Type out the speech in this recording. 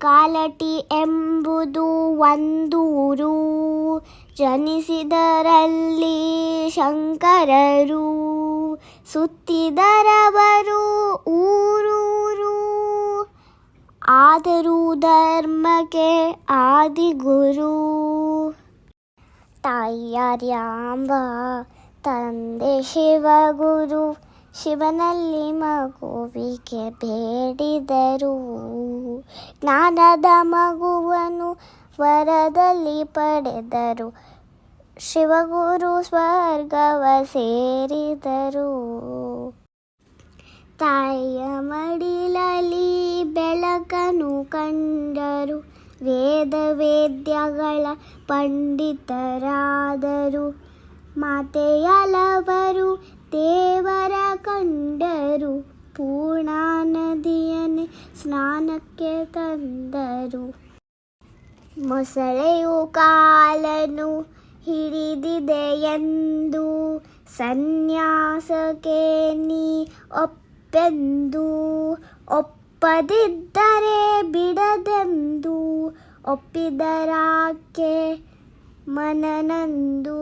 ಕಾಲಟಿ ಎಂಬುದು ಒಂದೂರು ಜನಿಸಿದರಲ್ಲಿ ಶಂಕರರು ಸುತ್ತಿದರವರು ಊರೂರು. ಆದರೂ ಧರ್ಮಕ್ಕೆ ಆದಿಗುರು. ತಾಯಿಯಾರ್ಯಾಂಬ ತಂದೆ ಶಿವಗುರು. ಶಿವನಲ್ಲಿ ಮಗುವಿಗೆ ಬೇಡಿದರು. ಜ್ಞಾನದ ಮಗುವನು ವರದಲ್ಲಿ ಪಡೆದರು. ಶಿವಗುರು ಸ್ವರ್ಗವ ಸೇರಿದರು. ತಾಯಿಯ ಮಡಿಲಲ್ಲಿ ಬೆಳಕನು ಕಂಡರು. ವೇದ ವೇದ್ಯಗಳ ಪಂಡಿತರಾದರು. ಮಾತೆಯಲವರು ಕಂಡರು ಪೂರ್ಣಾ ನದಿಯನ್ನೇ ಸ್ನಾನಕ್ಕೆ ತಂದರು. ಮೊಸಳೆಯು ಕಾಲನು ಹಿಡಿದಿದೆ ಎಂದು ಸನ್ಯಾಸಕ್ಕೆ ನೀ ಒಪ್ಪೆಂದು, ಒಪ್ಪದಿದ್ದರೆ ಬಿಡದೆಂದು ಒಪ್ಪಿದರಾಕೆ ಮನನಂದು.